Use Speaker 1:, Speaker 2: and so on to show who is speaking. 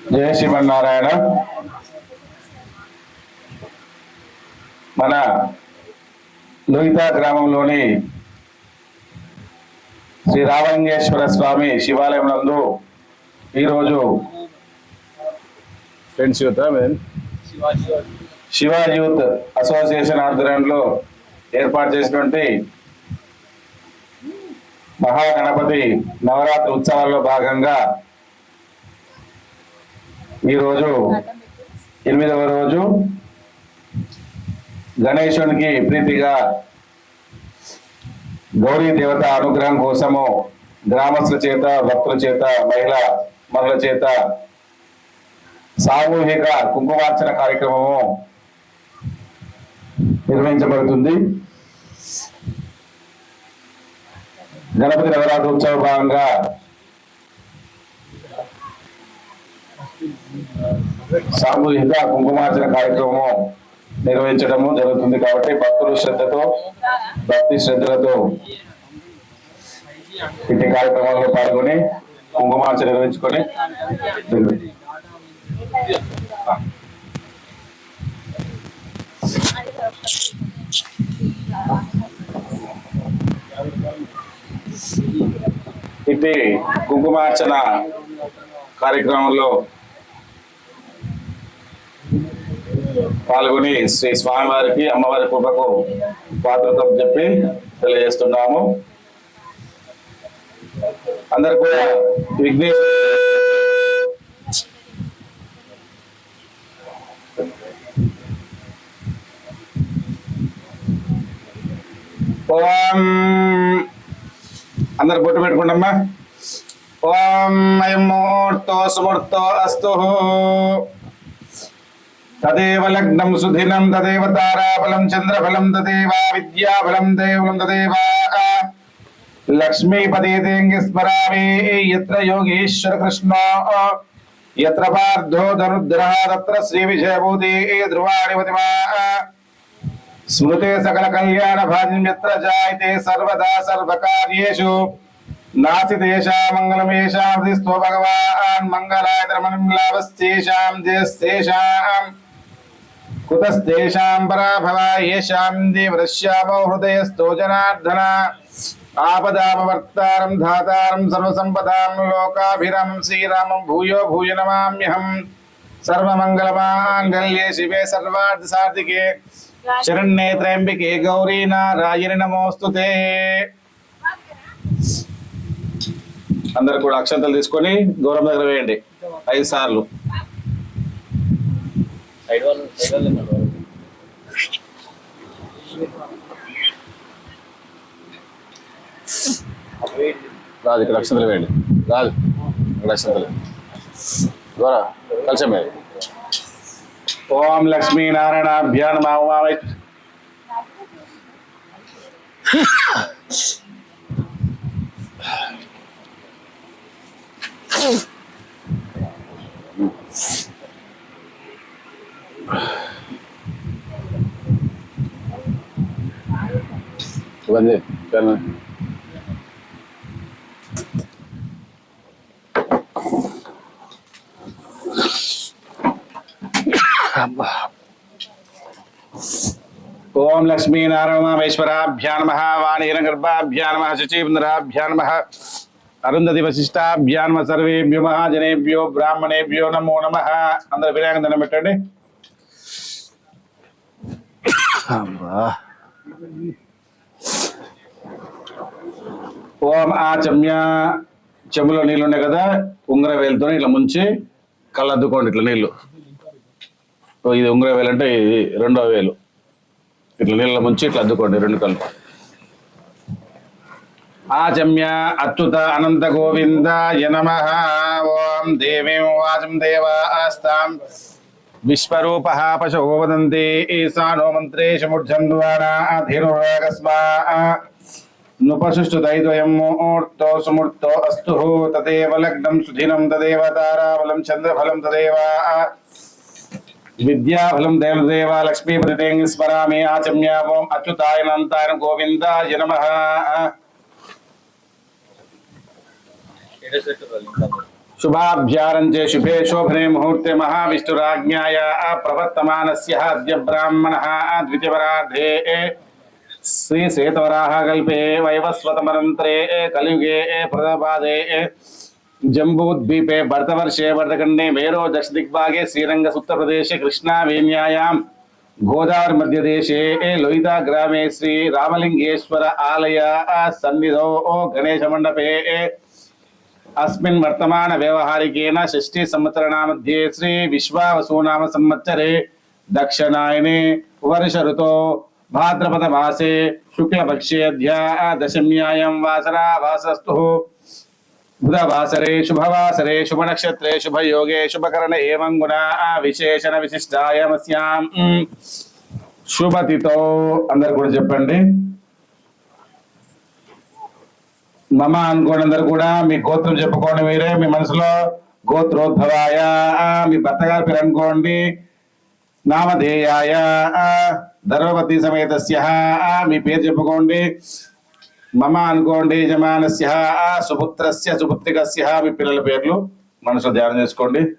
Speaker 1: జయ శ్రీమన్నారాయణ. మన లోహిత గ్రామంలోని శ్రీ రామలింగేశ్వర స్వామి శివాలయం నందు ఈరోజు friends youth Shiva youth association ఆధ్వర్యంలో ఏర్పాటు చేసినటువంటి మహాగణపతి నవరాత్రి ఉత్సవాల్లో భాగంగా ఈరోజు ఎనిమిదవ రోజు గణేశునికి ప్రీతిగా గౌరీ దేవత అనుగ్రహం కోసము గ్రామస్తుల చేత భక్తుల చేత మహిళ మనుల చేత సామూహిక కుంకుమార్చన కార్యక్రమము నిర్వహించబడుతుంది. గణపతి నవరాత్రి ఉత్సవ భాగంగా సామూహిక కుంకుమార్చన కార్యక్రమం నిర్వహించడము జరుగుతుంది కాబట్టి భక్తులు శ్రద్ధతో భక్తి శ్రద్ధలతో ఇంటి కార్యక్రమాల్లో పాల్గొని కుంకుమార్చన నిర్వహించుకొని ఇంటి కుంకుమార్చన కార్యక్రమంలో పాల్గొని శ్రీ స్వామివారికి అమ్మవారి కృపకు పాత్రతో చెప్పి తెలియజేస్తున్నాము. అందరు కూడా విఘ్నేశ్ ఓం. అందరు బొట్టు పెట్టుకోండమ్మా ఓం. అయం సుమూర్తో అస్తు. తదేవ లగ్నం సుధినం తదేవ తారాఫలం చంద్రఫలం తదేవ విద్యాఫలం దేవలం తదేవ లక్ష్మీపదేదేంగి స్మరామి ఎత్ర యోగేశ్వర కృష్ణ. ఎత్ర పార్థో ధనుద్ర తత్ర శ్రీ విజయభూతి ధ్రువాణి మతిమా స్మృతే సకల కళ్యాణ భాగ్యం ఎత్ర జాయితే సర్వదా సర్వకార్యేషు. నాసి తేషా మంగళమేషాం స్థో భగవాన్ మంగళాయ ధర్మలాభస్తేషాం జయస్తేషాం కుతస్తేషాం పరాభవ ఏషాం దేవరశ్యామో హృదయస్థో జనార్దన ఆపదామవర్తారం ధాతారం సర్వసంపదాం లోకాభిరామం శ్రీరామం భూయో భూయ నమామ్యహం సర్వమంగళమాంగళ్యే శివే సర్వార్థ సాధికే శరణ్యే త్రయంబికే గౌరీ నారాయణ నమోస్తు అందరు కూడా అక్షంతలు తీసుకొని గౌరవం దగ్గర వేయండి. ఐదు సార్లు. రాదు ఇక్కడ అక్షంతలు వేయండి. రాదు ఇక్కడ అక్షంతలు ద్వారా కలిసి మీరు ఓం లక్ష్మీ నారాయణాభ్యాన్ మామై ఇవన్నీ కానీ ఓం లక్ష్మీ నారాయణేశ్వరాభ్యా నమ వాణీరగర్భాభ్యా నమ శచీంద్రాభ్యా నమ అరుంధతి వశిష్టాభ్యా నమ సర్వేభ్యో మహాజనేభ్యో బ్రాహ్మణేభ్యో నమో నమ అందరు వినాయక దండం పెట్టండి ఓం ఆ చెమ్య చెంబులో నీళ్ళు ఉన్నాయి కదా ఉంగర వేలుతో ఇట్లా ముంచి కళ్ళద్దుకోండి ఇట్లా నీళ్ళు. ఇది ఉంగర వేలు అంటే ఇది రెండో వేలు. ఇట్లా నీళ్ళ ముంచి ఇట్లా అద్దుకోండి రెండు కళ్ళు. ఆచమ్య అచ్యుత అనంత గోవింద నమ. ఓం దేవీం వాచం దేవా ఆస్తాం విశ్వరూప పశో వదంతి. ఈశానో మంత్రేషు మూర్ధన్వానాధీనురాగస్మా నుపసుష్టు దైద్వయం ముహూర్తో సుమూర్తో అస్తు తదేవ లగ్నం సుధినం తదేవ తారాబలం చంద్రఫలం తదేవ విద్యాఫలం దేవదేవ లక్ష్మీపతి స్మరామి ఆచమ్య ఓం అచ్యుతాయనంతాయన గోవిందాయ నమ శుభాభ్యారంచే శుభే శోభనే ముహూర్తే మహావిష్ణురాజ్ఞాయ ప్రవర్తమానస్య అద్య బ్రాహ్మణः ద్వితీయపరార్ధే శ్రీ శ్వేతవరాహకల్పే వైవస్వతమనంతరే కలియుగే ప్రదపాదే జంబూద్వీపే భరతవర్షే భరతఖండే వేరో దశ దిగ్భాగే శ్రీరంగ సుప్తప్రదేశే కృష్ణావేణ్యాయాం. గోదావరి మధ్యదేశే లోయిదా గ్రామే శ్రీ రామలింగేశ్వర ఆలయ సన్నిధో గణేశ మండపే అస్మిన్ వర్తమాన వ్యవహారికేన షష్ఠీ సంవత్సరనామధ్యే శ్రీ విశ్వావసూనామ సంవత్సరే. దక్షిణాయనే వర్ష ఋతో భాద్రపద మాసే శుక్లపక్షే దశమ్యాయం వాసరా వాసస్తు బుధవాసరే శుభవాసరే శుభనక్షత్రే శుభయోగే శుభకరణ ఏవం గుణ విశేషణ విశిష్టాయమస్యాం శుభతితో అందరు కూడా చెప్పండి। మమ అనుకోండి అందరు కూడా మీ గోత్రం చెప్పుకోండి మీరే మీ మనసులో గోత్రోద్భవాయ మీ భర్త గారి పేరు అనుకోండి నామధేయాయ. ధర్మపతి సమేతస్య. మీ పేరు చెప్పుకోండి. మమ అనుకోండి. యజమానస్య. సుపుత్రస్య సుపుత్రికస్య. మీ పిల్లల పేర్లు మనసులో ధ్యానం చేసుకోండి.